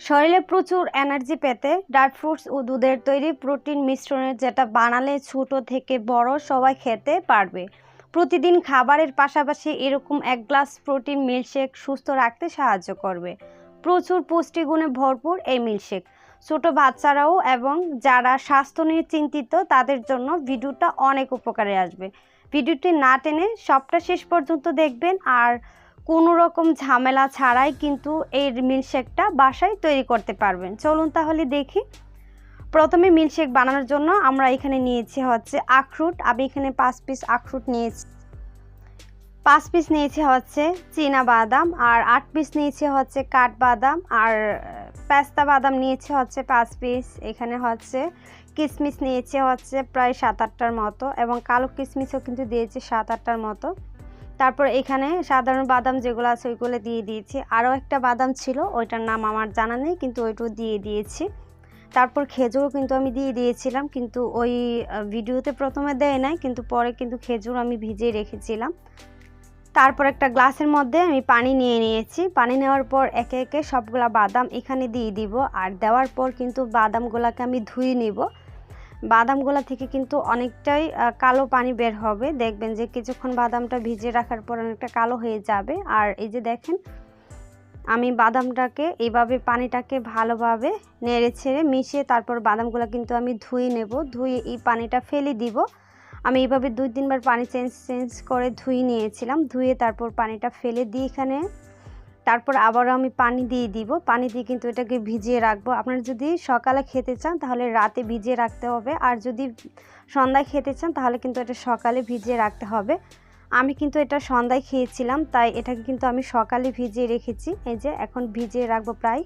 শরীরে প্রচুর এনার্জি পেতে ড্রাই ফ্রুটস ও দুধের তৈরি প্রোটিন মিশ্রণের যেটা বানালে ছোট থেকে বড় সবাই খেতে পারবে। প্রতিদিন খাবারের পাশাপাশি এরকম এক গ্লাস প্রোটিন মিল্কশেক সুস্থ রাখতে সাহায্য করবে। প্রচুর পুষ্টিগুণে ভরপুর এই মিল্কশেক ছোট বাচ্চারাও এবং যারা স্বাস্থ্য নিয়ে চিন্তিত, তাদের জন্য ভিডিওটা অনেক উপকারে আসবে। ভিডিওটি না টেনে সবটা শেষ পর্যন্ত দেখবেন আর কোনো রকম ঝামেলা ছাড়াই কিন্তু এই মিল্কশেকটা বাসায় তৈরি করতে পারবেন। চলুন তাহলে দেখি। প্রথমে মিল্কশেক বানানোর জন্য আমরা এখানে নিয়েছি হচ্ছে আখরুট। আমি এখানে পাঁচ পিস আখরুট নিয়েছি। পাঁচ পিস নিয়েছি হচ্ছে চীনা বাদাম আর আট পিস নিয়েছি হচ্ছে কাঠ বাদাম আর পেস্তা বাদাম নিয়েছি হচ্ছে পাঁচ পিস। এখানে হচ্ছে কিশমিশ নিয়েছি হচ্ছে প্রায় সাত আটটার মতো এবং কালো কিশমিশও কিন্তু দিয়েছি সাত আটটার মতো। তারপর এখানে সাধারণ বাদাম যেগুলো আছে ওইগুলো দিয়ে দিয়েছি। আরও একটা বাদাম ছিল, ওইটার নাম আমার জানা নেই, কিন্তু ওইটাও দিয়ে দিয়েছি। তারপর খেজুরও কিন্তু আমি দিয়ে দিয়েছিলাম, কিন্তু ওই ভিডিওতে প্রথমে দেয় নাই, কিন্তু পরে কিন্তু খেজুর আমি ভিজিয়ে রেখেছিলাম। তারপর একটা গ্লাসের মধ্যে আমি পানি নিয়ে নিয়েছি। পানি নেওয়ার পর একে একে সবগুলা বাদাম এখানে দিয়ে দিব, আর দেওয়ার পর কিন্তু বাদামগুলোকে আমি ধুয়ে নিব। বাদামগুলো থেকে কিন্তু অনেকটাই কালো পানি বের হবে। দেখবেন যে কিছুক্ষণ বাদামটা ভিজে রাখার পর অনেকটা কালো হয়ে যাবে। আর এই যে দেখেন, আমি বাদামটাকে এইভাবে পানিটাকে ভালোভাবে নেড়ে ছেড়ে মিশিয়ে তারপর বাদামগুলো কিন্তু আমি ধুয়ে নেব। ধুয়ে এই পানিটা ফেলে দিব। আমি এইভাবে দুই তিনবার পানি চেঞ্জ চেঞ্জ করে ধুয়ে নিয়েছিলাম। ধুয়ে তারপর পানিটা ফেলে দিয়ে এখানে তারপর আবারও আমি পানি দিয়ে দিব। পানি দিয়ে কিন্তু এটাকে ভিজিয়ে রাখব। আপনারা যদি সকালে খেতে চান, তাহলে রাতে ভিজিয়ে রাখতে হবে। আর যদি সন্ধ্যায় খেতে চান, তাহলে কিন্তু এটা সকালে ভিজিয়ে রাখতে হবে। আমি কিন্তু এটা সন্ধ্যায় খেয়েছিলাম, তাই এটাকে কিন্তু আমি সকালে ভিজিয়ে রেখেছি। এই যে, এখন ভিজিয়ে রাখব প্রায়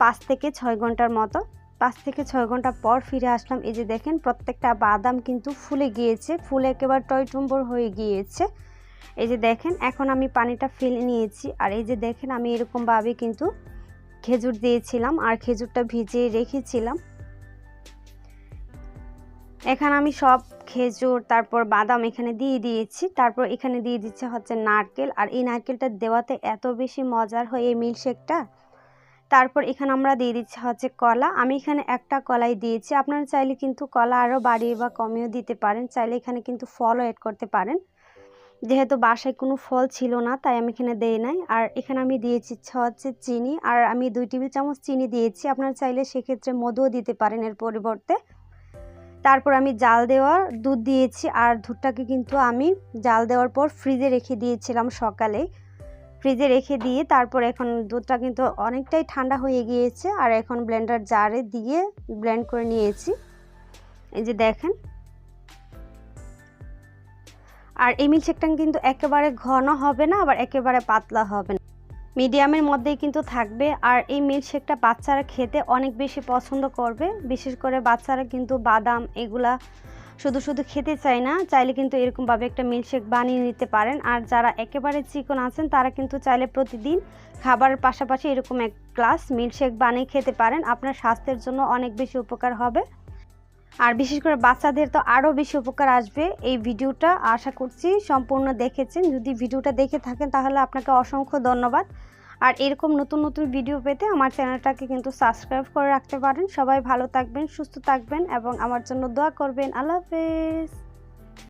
পাঁচ থেকে ছয় ঘণ্টার মতো। পাঁচ থেকে ছয় ঘণ্টা পর ফিরে আসলাম। এই যে দেখেন, প্রত্যেকটা বাদাম কিন্তু ফুলে গিয়েছে। ফুলে একেবারে টয়টুম্বর হয়ে গিয়েছে। এই যে দেখেন, এখন আমি পানিটা ফেলে নিয়েছি। আর এই যে দেখেন, আমি এরকমভাবে কিন্তু খেজুর দিয়েছিলাম আর খেজুরটা ভিজিয়ে রেখেছিলাম। এখানে আমি সব খেজুর, তারপর বাদাম এখানে দিয়ে দিয়েছি। তারপর এখানে দিয়ে দিচ্ছে হচ্ছে নারকেল। আর এই নারকেলটা দেওয়াতে এত বেশি মজার হয় এই মিল্কশেকটা। তারপর এখানে আমরা দিয়ে দিচ্ছি হচ্ছে কলা। আমি এখানে একটা কলাই দিয়েছি। আপনারা চাইলে কিন্তু কলা আরও বাড়িয়ে বা কমিয়েও দিতে পারেন। চাইলে এখানে কিন্তু ফলও অ্যাড করতে পারেন। যেহেতু বাসায় কোনো ফল ছিল না, তাই আমি এখানে দেই নাই। আর এখানে আমি দিয়েছি হচ্ছে চিনি। আর আমি দুই টেবিল চামচ চিনি দিয়েছি। আপনারা চাইলে সেক্ষেত্রে মধুও দিতে পারেন এর পরিবর্তে। তারপর আমি জাল দেওয়ার দুধ দিয়েছি। আর দুধটাকে কিন্তু আমি জাল দেওয়ার পর ফ্রিজে রেখে দিয়েছিলাম সকালে। ফ্রিজে রেখে দিয়ে তারপর এখন দুধটা কিন্তু অনেকটাই ঠান্ডা হয়ে গিয়েছে। আর এখন ব্লেন্ডার জারে দিয়ে ব্লেন্ড করে নিয়েছি। এই যে দেখেন আর এই মিল্কশেকটা কিন্তু একেবারে ঘন হবে না, আবার একেবারে পাতলা হবে না। মিডিয়ামের মধ্যেই কিন্তু থাকবে আর এই মিল্কশেকটা বাচ্চারা খেতে অনেক বেশি পছন্দ করবে। বিশেষ করে বাচ্চারা কিন্তু বাদাম এগুলা শুধু শুধু খেতে চায় না, চাইলে কিন্তু এরকমভাবে একটা মিল্কশেক বানিয়ে নিতে পারেন। আর যারা একেবারে চিকন আছেন, তারা কিন্তু চাইলে প্রতিদিন খাবারের পাশাপাশি এরকম এক গ্লাস মিল্কশেক বানিয়ে খেতে পারেন। আপনার স্বাস্থ্যের জন্য অনেক বেশি উপকার হবে। আর বিশেষ করে বাচ্চাদের তো আরও বেশি উপকার আসবে এই ভিডিওটা। আশা করছি সম্পূর্ণ দেখেছেন। যদি ভিডিওটা দেখে থাকেন তাহলে আপনাকে অসংখ্য ধন্যবাদ। আর এরকম নতুন নতুন ভিডিও পেতে আমার চ্যানেলটাকে কিন্তু সাবস্ক্রাইব করে রাখতে পারেন। সবাই ভালো থাকবেন, সুস্থ থাকবেন এবং আমার জন্য দোয়া করবেন। আল্লাহ হাফেজ।